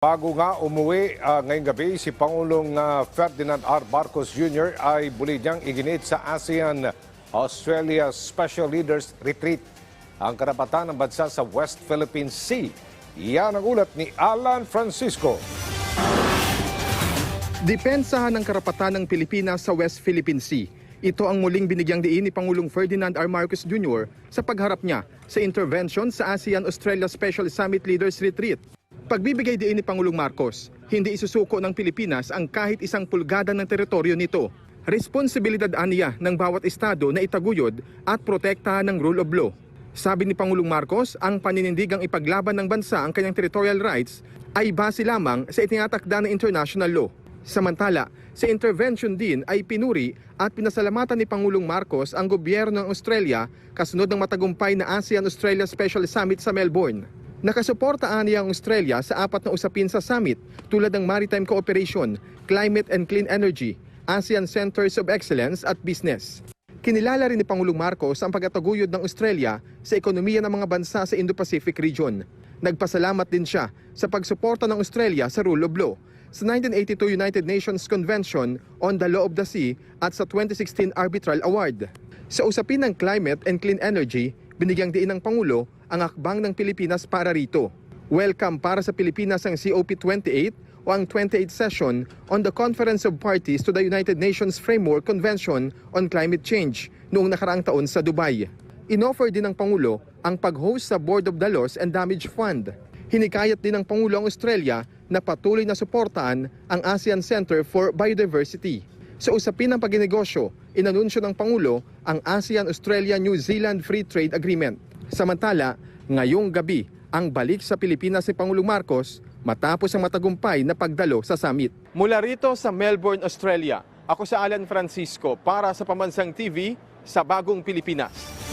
Bago nga umuwi ah, ngayong gabi, si Pangulong ah, Ferdinand R. Marcos Jr. ay muli niyang iginit sa ASEAN-Australia Special Leaders Retreat ang karapatan ng bansa sa West Philippine Sea. Yan ang ulat ni Alan Francisco. Depensahan ng karapatan ng Pilipinas sa West Philippine Sea. Ito ang muling binigyang diin ni Pangulong Ferdinand R. Marcos Jr. sa pagharap niya sa intervention sa ASEAN-Australia Special Summit Leaders Retreat. Pagbibigay diin ni Pangulong Marcos, hindi isusuko ng Pilipinas ang kahit isang pulgada ng teritoryo nito. Responsibilidad aniya ng bawat estado na itaguyod at protektahan ng rule of law. Sabi ni Pangulong Marcos, ang paninindigang ipaglaban ng bansa ang kanyang territorial rights ay base lamang sa itinatakda ng international law. Samantala, sa intervention din ay pinuri at pinasalamatan ni Pangulong Marcos ang gobyerno ng Australia kasunod ng matagumpay na ASEAN-Australia Special Summit sa Melbourne. Nakasuporta niya ang Australia sa apat na usapin sa summit tulad ng maritime cooperation, climate and clean energy, ASEAN Centers of Excellence at business. Kinilala rin ni Pangulong Marcos ang pagkataguyod ng Australia sa ekonomiya ng mga bansa sa Indo-Pacific region. Nagpasalamat din siya sa pagsuporta ng Australia sa rule of law sa 1982 United Nations Convention on the Law of the Sea at sa 2016 Arbitral Award. Sa usapin ng climate and clean energy, binigyang diin ng Pangulo ang akbang ng Pilipinas para rito. Welcome para sa Pilipinas ang COP28 o ang 28th session on the Conference of Parties to the United Nations Framework Convention on Climate Change noong nakaraang taon sa Dubai. Inoffer din ng Pangulo ang pag-host sa Board of the Loss and Damage Fund. Hinikayat din ng Pangulo ang Australia na patuloy na suportahan ang ASEAN Center for Biodiversity. Sa usapin ng paginegosyo, inanunsyo ng Pangulo ang ASEAN-Australia-New Zealand Free Trade Agreement. Samantala, ngayong gabi, ang balik sa Pilipinas ni Pangulong Marcos matapos ang matagumpay na pagdalo sa summit. Mula rito sa Melbourne, Australia, ako sa Alan Francisco para sa Pamansang TV sa Bagong Pilipinas.